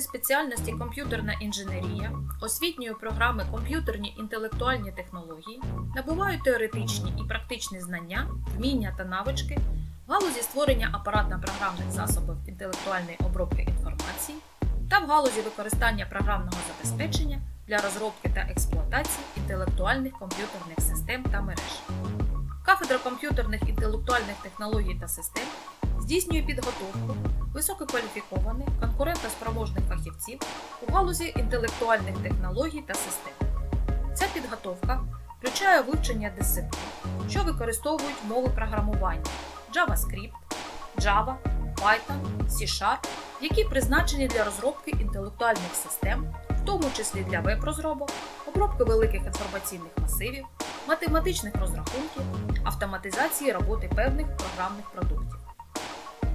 спеціальності комп'ютерна інженерія, освітньої програми комп'ютерні інтелектуальні технології набувають теоретичні і практичні знання, вміння та навички в галузі створення апаратно-програмних засобів інтелектуальної обробки інформації та в галузі використання програмного забезпечення для розробки та експлуатації інтелектуальних комп'ютерних систем та мереж. Кафедра комп'ютерних інтелектуальних технологій та систем здійснює підготовку висококваліфікованих конкурентоспроможних фахівців у галузі інтелектуальних технологій та систем. Ця підготовка включає вивчення дисциплін, що використовують мови програмування JavaScript, Java, Python, C-Sharp, які призначені для розробки інтелектуальних систем, в тому числі для веб-розробок, обробки великих інформаційних масивів, математичних розрахунків, автоматизації роботи певних програмних продуктів.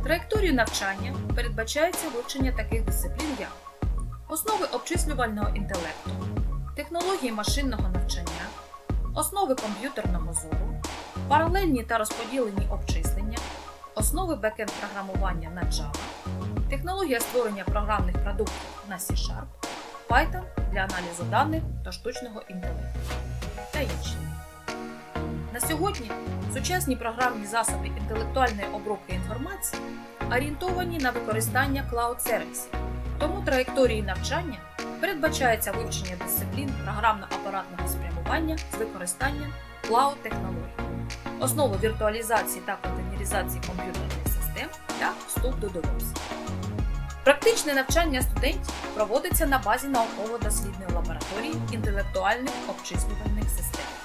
Траєкторію навчання передбачається вивчення таких дисциплін, як основи обчислювального інтелекту, технології машинного навчання, основи комп'ютерного зору, паралельні та розподілені обчислення, основи бекенд програмування на Java, технологія створення програмних продуктів на C-Sharp, Python для аналізу даних та штучного інтелекту та інші. На сьогодні сучасні програмні засоби інтелектуальної обробки інформації орієнтовані на використання клауд-сервісів, тому траєкторії навчання передбачається вивчення дисциплін програмно-апаратного спрямування з використанням клауд-технологій, основи віртуалізації та контейнеризації комп'ютерних систем та вступ до DevOps. Практичне навчання студентів проводиться на базі науково-дослідної лабораторії інтелектуальних обчислювальних систем.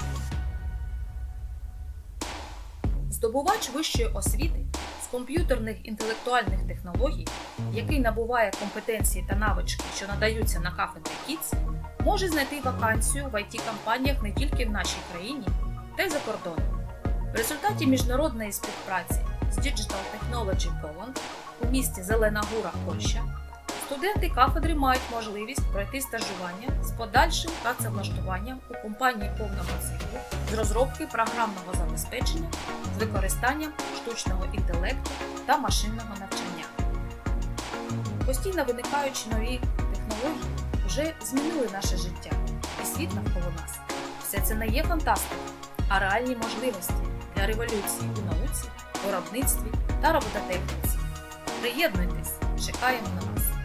Здобувач вищої освіти з комп'ютерних інтелектуальних технологій, який набуває компетенції та навички, що надаються на кафедрі КІЦ, може знайти вакансію в it компаніях не тільки в нашій країні, та й за кордоном. В результаті міжнародної співпраці з Digital Technology Poland у місті Зелена Гура, Польща, студенти кафедри мають можливість пройти стажування з подальшим працевлаштуванням у компанії повного циклу з розробки програмного забезпечення з використанням штучного інтелекту та машинного навчання. Постійно виникаючі нові технології вже змінили наше життя і світ навколо нас. Все це не є фантастика, а реальні можливості для революції у науці, виробництві та робототехніці. Приєднуйтесь, чекаємо на вас!